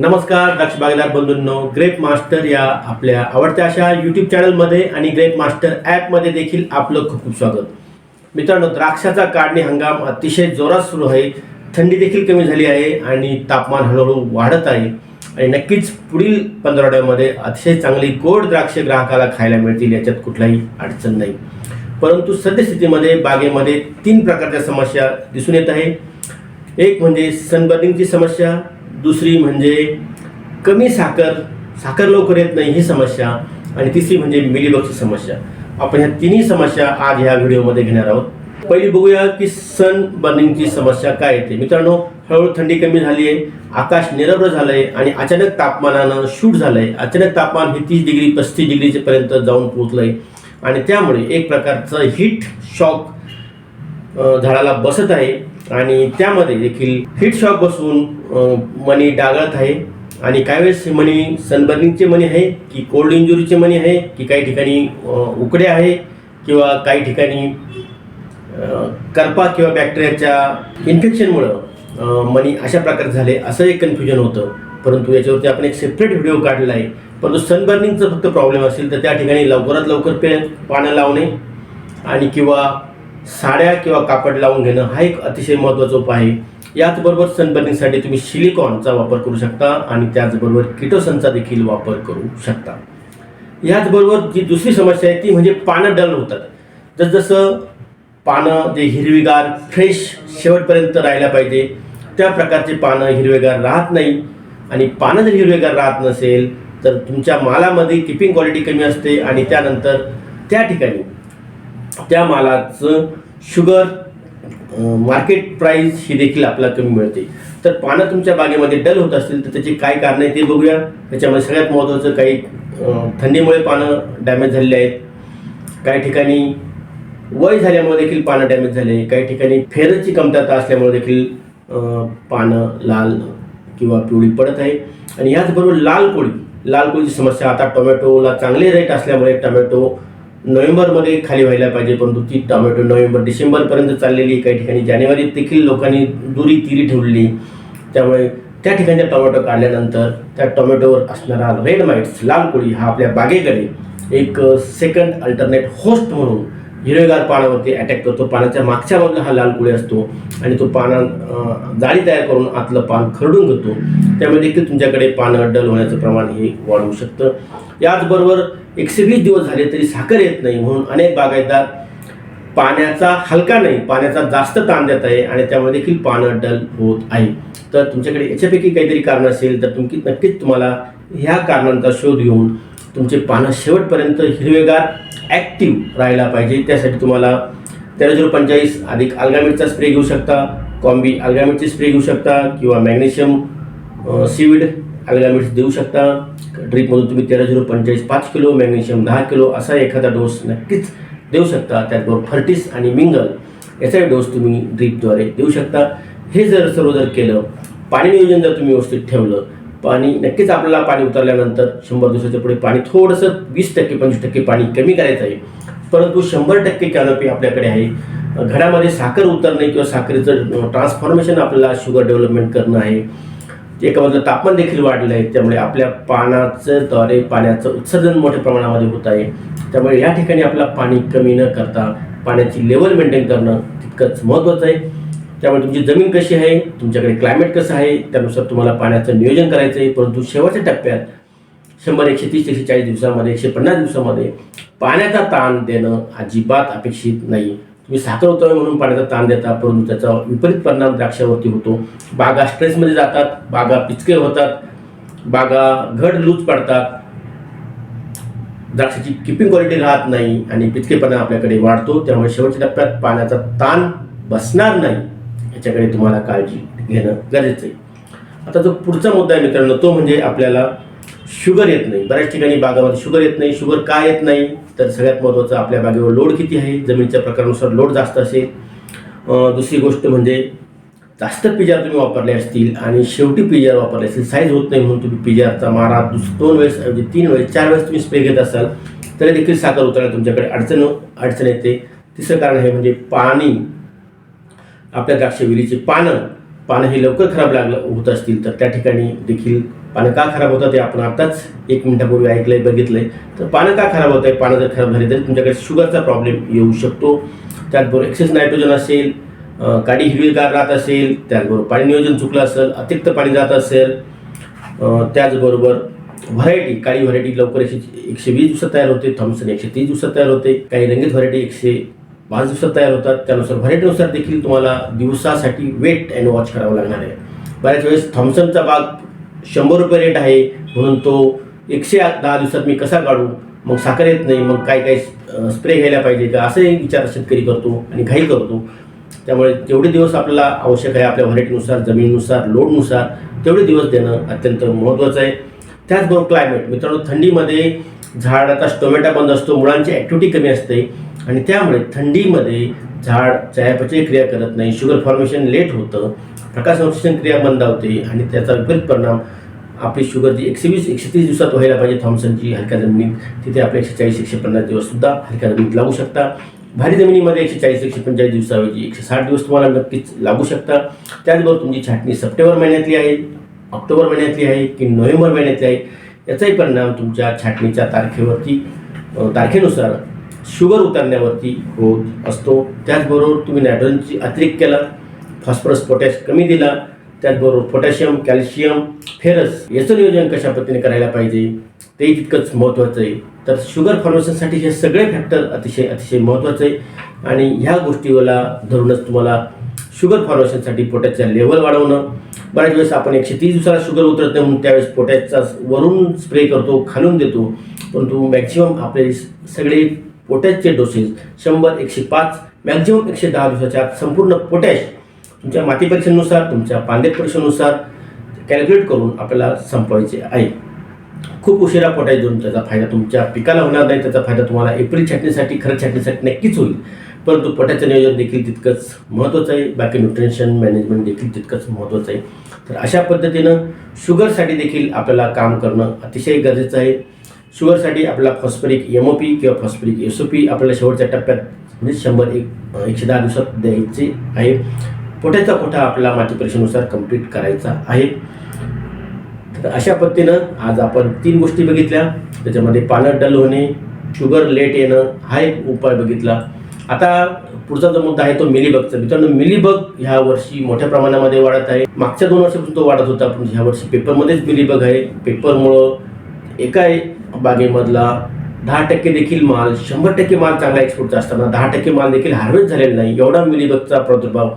नमस्कार दक्ष बागेदार बंधूंनो. Grep master या आपल्या आवडत्या अशा यूट्यूब चॅनलमध्ये आणि ग्रेप मास्टर ॲपमध्ये देखील आपलं खूप खूप स्वागत. मित्रांनो द्राक्षाचा काढणी हंगाम अतिशय जोरात सुरू आहे. थंडी देखील कमी झाली आहे आणि तापमान हळूहळू वाढत आहे. आणि नक्कीच पुढील पंधरवड्यामध्ये अतिशय चांगली गोड द्राक्ष ग्राहकाला खायला मिळतील याच्यात कुठलाही अडचण नाही. परंतु सद्यस्थितीमध्ये बागेमध्ये तीन प्रकारच्या समस्या दिसून येत आहे. एक म्हणजे सनबर्निंगची समस्या दुसरी म्हणजे कमी साखर साखर लवकर येत नाही ही समस्या आणि तिसरी म्हणजे मिलीबगची समस्या. आपण ह्या तिन्ही समस्या आज ह्या व्हिडिओमध्ये घेणार आहोत. पहिली बघूया की सन बर्निंगची समस्या काय येते. मित्रांनो हळूहळू थंडी कमी झाली आहे आकाश निरभ्र झालं आहे आणि अचानक तापमानानं शूट झालं आहे अचानक तापमान हे तीस डिग्री पस्तीस डिग्रीचे पर्यंत जाऊन आहे आणि त्यामुळे एक प्रकारचं हीट शॉक झाडाला बसत आहे. आणि त्यामध्ये देखील हिट शॉक बसून मणी डागळत आहे. आणि काही वेळेस हे मणी सनबर्निंगचे मणी आहे की कोल्ड इंजुरीचे मणी आहे की काही ठिकाणी उकडे आहे किंवा काही ठिकाणी करपा किंवा बॅक्टेरियाच्या इन्फेक्शनमुळं मनी मणी अशा प्रकारे झाले असं एक कन्फ्युजन होतं. परंतु याच्यावरती आपण एक सेपरेट व्हिडिओ काढलेला आहे. परंतु सनबर्निंगचा फक्त प्रॉब्लेम असेल तर त्या ठिकाणी लवकरात लवकर पे पानं लावणे आणि किंवा साड्या किंवा कापड लावून घेणं हा एक अतिशय महत्त्वाचा उपाय आहे. याचबरोबर सनबर्निंगसाठी तुम्ही सिलिकॉनचा वापर करू शकता आणि त्याचबरोबर किटोसनचा देखील वापर करू शकता. याचबरोबर जी दुसरी समस्या आहे ती म्हणजे पानं डल होतात. जसजसं पानं जे हिरवीगार फ्रेश शेवटपर्यंत राहायला पाहिजे त्या प्रकारचे पानं हिरवेगार राहत नाही. आणि पानं जर हिरवेगार राहत नसेल तर तुमच्या मालामध्ये किपिंग क्वालिटी कमी असते आणि त्यानंतर त्या ठिकाणी त्या मालाचं शुगर मार्केट प्राईस ही देखील आपल्याला कमी मिळते. तर पानं तुमच्या बागेमध्ये डल होत असतील तर त्याची काय कारण आहे ते बघूया. त्याच्यामध्ये सगळ्यात महत्त्वाचं काही थंडीमुळे पानं डॅमेज झालेली आहेत. काही ठिकाणी वय झाल्यामुळे देखील पानं डॅमेज झाले. काही ठिकाणी फेरची कमतरता असल्यामुळे देखील पानं लाल किंवा पिवळी पडत आहे. आणि याचबरोबर लाल कोळी लाल कोळीची समस्या. आता टोमॅटोला चांगले रेट असल्यामुळे टोमॅटो नोव्हेंबरमध्ये खाली व्हायला पाहिजे परंतु ती टोमॅटो नोव्हेंबर डिसेंबरपर्यंत चाललेली आहे. काही ठिकाणी जानेवारीत देखील लोकांनी दुरी तिरी ठेवली त्यामुळे त्या ठिकाणच्या टोमॅटो काढल्यानंतर त्या टोमॅटोवर असणारा रेड माइट्स लाल कोळी हा आपल्या बागेकडे एक सेकंड अल्टरनेट होस्ट म्हणून हिरवेगार पानावरती अटॅक करतो. पानाच्या मागच्या बाजूला हा लाल कुळे असतो आणि तो पाना जाळी तयार करून आतलं पान खरडून घेतो. त्यामुळे देखील तुमच्याकडे पानं डल होण्याचं प्रमाण हे वाढवू शकतं. याचबरोबर एकशे वीस दिवस झाले तरी साखर येत नाही म्हणून अनेक बागायतदार पाण्याचा हलका नाही पाण्याचा जास्त ताण देत आहे आणि त्यामुळे देखील पानं डल होत आहे. तर तुमच्याकडे याच्यापैकी काहीतरी कारण असेल तर तुमकी नक्कीच तुम्हाला ह्या कारणांचा शोध घेऊन तुमचे पानं शेवटपर्यंत हिरवेगार ॲक्टिव्ह राहायला पाहिजे. त्यासाठी तुम्हाला तेरा झिरो पंचेचाळीस अधिक अल्गामिटचा स्प्रे घेऊ शकता. कॉम्बी अल्गामिटची स्प्रे घेऊ शकता किंवा मॅग्नेशियम सीविड अल्गामिट्स देऊ शकता. ड्रिपमधून तुम्ही तेरा झिरो पंचेचाळीस पाच किलो मॅग्नेशियम दहा किलो असा एखादा डोस नक्कीच देऊ शकता. त्याचबरोबर फर्टिस आणि मिंगल याचा डोस तुम्ही ड्रीपद्वारे देऊ शकता. हे जर सर्व जर केलं पाणी नियोजन जर तुम्ही व्यवस्थित ठेवलं पाणी नक्कीच आपल्याला पाणी उतरल्यानंतर शंभर दिवसाच्या पुढे पाणी थोडंसं वीस टक्के पंचवीस टक्के पाणी कमी करायचं आहे. परंतु शंभर टक्के कॅनोपी आपल्याकडे आहे. घरामध्ये साखर उतरणे किंवा साखरेचं ट्रान्सफॉर्मेशन आपल्याला शुगर डेव्हलपमेंट करणं आहे. एका बाजूला तापमान देखील वाढलं आहे. त्यामुळे आपल्या पानाचं द्वारे पाण्याचं उत्सर्जन मोठ्या प्रमाणामध्ये होत आहे. त्यामुळे या ठिकाणी आपला पाणी कमी न करता पाण्याची लेवल मेंटेन करणं तितकंच महत्त्वाचं आहे. त्यामुळे तुमची जमीन कशी आहे तुमच्याकडे क्लायमेट कसं आहे त्यानुसार तुम्हाला पाण्याचं नियोजन करायचं आहे. परंतु शेवटच्या टप्प्यात शंभर एकशे तीस एकशे चाळीस दिवसामध्ये एकशे पन्नास दिवसामध्ये पाण्याचा ताण देणं अजिबात अपेक्षित नाही. तुम्ही साखर होतोय म्हणून पाण्याचा ताण देता परंतु त्याचा विपरीत परिणाम द्राक्षावरती होतो. बागा स्ट्रेसमध्ये जातात बागा पिचके होतात बागा घड लूज पडतात. द्राक्षाची किपिंग क्वालिटी राहत नाही आणि पिचकेपणा आपल्याकडे वाढतो. त्यामुळे शेवटच्या टप्प्यात पाण्याचा ताण बसणार नाही. ह्याच्याकडे तुम्हाला काळजी घेणं गरजेचं आहे. आता जो पुढचा मुद्दा आहे मित्रांनो तो म्हणजे आपल्याला शुगर येत नाही. बऱ्याच ठिकाणी बागामध्ये शुगर येत नाही. शुगर का येत नाही? तर सगळ्यात महत्त्वाचं आपल्या बागेवर लोड किती आहे? जमिनीच्या प्रकारानुसार लोड जास्त असेल. दुसरी गोष्ट म्हणजे जास्त पिजार तुम्ही वापरले असतील आणि शेवटी पिजार वापरले असतील साईज होत नाही म्हणून तुम्ही पिजारचा मारा दुस दोन वेळेस म्हणजे तीन वेळेस चार वेळेस तुम्ही स्प्रे घेत असाल तरी देखील साखर उतरायला तुमच्याकडे अडचण अडचण येते. तिसरं कारण हे म्हणजे पाणी. आपल्या द्राक्षविरीची पानं पानं ही लवकर खराब लागलं होत असतील तर त्या ठिकाणी देखील पानं का खराब होतात ते आपण आताच एक मिनिटापूर्वी ऐकलंय बघितलंय. तर पानं का खराब होत आहे पानं जर खराब झाली तर तुमच्याकडे शुगरचा प्रॉब्लेम येऊ शकतो. त्याचबरोबर एक्सेस नायट्रोजन असेल काडी हिरवीगार राहत असेल त्याचबरोबर पाणी नियोजन चुकलं असेल अतिरिक्त पाणी जात असेल त्याचबरोबर व्हरायटी काळी व्हरायटी लवकर एकशे एकशे वीस दिवसात तयार होते थॉम्सन एकशे तीस दिवसात तयार होते काही रंगीत व्हरायटी एकशे दिवसात तयार होतात. त्यानुसार व्हरायटीनुसार देखील तुम्हाला दिवसासाठी वेट अँड वॉच करावं लागणार आहे. बऱ्याच वेळेस थॉम्सनचा बाग शंभर रुपये रेट आहे. म्हणून तो एकशे दहा दिवसात मी कसा काढू? मग साखर येत नाही. मग काय काय स्प्रे घ्यायला पाहिजे का? असे विचार शेतकरी करतो आणि घाई करतो. त्यामुळे तेवढे दिवस आपल्याला आवश्यक आहे आपल्या व्हरायटीनुसार जमिनीनुसार लोडनुसार तेवढे दिवस देणं अत्यंत महत्त्वाचं आहे. त्याचबरोबर क्लायमेट मित्रांनो थंडीमध्ये झाडाचा टोमॅटो बंद असतो. मुळांची ॲक्टिव्हिटी कमी असते. आणि त्यामुळे थंडीमध्ये झाड चयापचय क्रिया करत नाही शुगर फॉर्मेशन लेट होतं प्रकाश संश्लेषण क्रिया बंद होते आणि त्याचा विपरीत परिणाम आपली शुगर जी एकशे वीस एकशे तीस दिवसात व्हायला पाहिजे थॉम्सनची हलक्या जमिनीत तिथे आपल्या एकशे चाळीस एकशे पन्नास दिवससुद्धा हलक्या जमिनीत लागू शकता. भारी जमिनीमध्ये एकशे चाळीस एकशे पंचेचाळीस दिवसाऐवजी एकशे साठ दिवस तुम्हाला नक्कीच लागू शकता. त्याचबरोबर तुमची छाटणी सप्टेंबर महिन्यातली आहे ऑक्टोबर महिन्यातली आहे की नोव्हेंबर महिन्यातली आहे याचाही परिणाम तुमच्या छाटणीच्या तारखेवरती तारखेनुसार शुगर उतरण्यावरती होत असतो. त्याचबरोबर तुम्ही नायट्रोजनची अतिरिक्त केला फॉस्फरस पोटॅश कमी दिला त्याचबरोबर पोटॅशियम कॅल्शियम फेरस याचं नियोजन कशा पद्धतीने करायला पाहिजे तेही तितकंच महत्त्वाचं आहे. तर शुगर फॉर्मेशनसाठी हे सगळे फॅक्टर अतिशय अतिशय महत्त्वाचं आहे. आणि ह्या गोष्टीला धरूनच तुम्हाला शुगर फॉर्मेशनसाठी पोटॅशच्या लेवल वाढवणं. बऱ्याच वेळेस आपण एकशे तीस दिवसाला शुगर उतरत नाही म्हणून त्यावेळेस पोटॅशचा वरून स्प्रे करतो खालून देतो. परंतु मॅक्झिमम आपले सगळे पोटॅशचे डोसेस शंभर एकशे पाच मॅक्झिमम एकशे दहा दिवसाच्या आत संपूर्ण पोटॅश तुमच्या माती परीक्षेनुसार तुमच्या पांडेत परीक्षेनुसार कॅल्क्युलेट करून आपल्याला संपवायचे आहे. खूप उशिरा पोटॅश देऊन त्याचा फायदा तुमच्या पिकाला होणार नाही त्याचा फायदा तुम्हाला एप्रिल छाटणीसाठी खरं छाटणीसाठी नक्कीच होईल. परंतु पोटॅचं नियोजन देखील तितकंच महत्त्वाचं आहे. बाकी न्यूट्रिशन मॅनेजमेंट देखील तितकंच महत्त्वाचं आहे. तर अशा पद्धतीनं शुगरसाठी देखील आपल्याला काम करणं अतिशय गरजेचं आहे. शुगरसाठी आपला फॉस्फरिक एम ओ पी किंवा फॉस्फरिक एस ओ पी आपल्याला शेवटच्या टप्प्यात म्हणजे शंभर एक एकशे दहा दिवसात द्यायचे आहे. पोट्याचा कोठा आपला माती परीक्षेनुसार कंप्लीट करायचा आहे. तर अशा पद्धतीनं आज आपण तीन गोष्टी बघितल्या. त्याच्यामध्ये पानं डल होणे शुगर लेट येणं हा एक उपाय बघितला. आता पुढचा जो मुद्दा आहे तो मिलीबगचा. मित्रांनो मिलीबग ह्या वर्षी मोठ्या प्रमाणामध्ये वाढत आहे. मागच्या दोन वर्षापासून तो वाढत होता पण ह्या वर्षी पेपरमध्येच मिलीबग आहे. पेपरमुळं एका बागेमधला दहा टक्के देखील माल शंभर टक्के माल चांगला एक्सपोर्टचा असताना दहा टक्के माल देखील हार्वेस्ट झालेला नाही. एवढा मिलीबगचा प्रादुर्भाव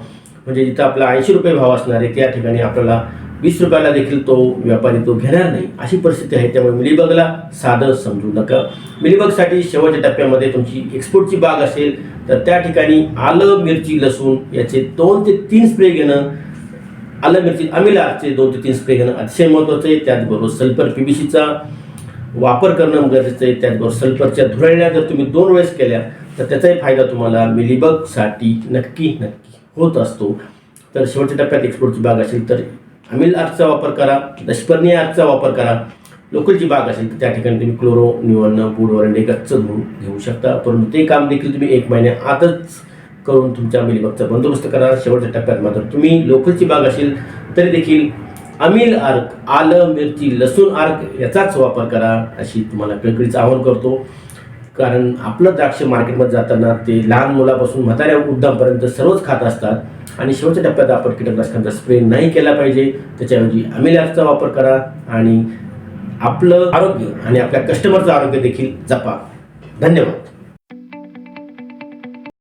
म्हणजे जिथं आपला ऐंशी रुपये भाव असणार आहे त्या ठिकाणी आपल्याला वीस रुपयाला देखील तो व्यापारी तो घेणार नाही. अशी परिस्थिती आहे त्यामुळे मिलीबगला साधं समजू नका. मिलीबगसाठी शेवटच्या टप्प्यामध्ये तुमची एक्सपोर्टची बाग असेल तर त्या ठिकाणी आलं मिरची लसूण याचे दोन ते तीन स्प्रे घेणं आलं मिरची अमिलाचे दोन ते तीन स्प्रे घेणं अतिशय महत्त्वाचं आहे. त्याचबरोबर सल्फर पीबीसीचा वापर करणं गरजेचं आहे. त्याचबरोबर सल्फरच्या धुराळ्या जर तुम्ही दोन वेळेस केल्या तर त्याचाही फायदा तुम्हाला मिलीबगसाठी नक्की नक्की होत असतो. तर शेवटच्या टप्प्यात एक्सपोर्टची बाग असेल तर अमिल आर्कचा वापर करा दशपर्णीय आर्कचा वापर करा. लोकलची बाग असेल तर त्या ठिकाणी तुम्ही क्लोरो निवडणं बूड वरंडे गच्च धुवून घेऊ शकता. परंतु ते काम देखील तुम्ही एक महिन्या आतच करून तुमच्या मिलीबगचा बंदोबस्त करा. शेवटच्या टप्प्यात मात्र तुम्ही लोकलची बाग असेल तरी देखील अमिल आर्क आलं मिरची लसूण आर्क याचाच वापर करा अशी तुम्हाला कळकळीचं आवाहन करतो. कारण आपलं द्राक्ष मार्केटमध्ये जाताना ते लहान मुलापासून म्हाताऱ्या वृद्धांपर्यंत सर्वच खात असतात. आणि शेवटच्या टप्प्यात आपण कीटकनाशकांचा स्प्रे नाही केला पाहिजे. त्याच्याऐवजी अमिलाचा वापर करा आणि आपलं आरोग्य आणि आपल्या कस्टमरचं आरोग्य देखील जपा. धन्यवाद.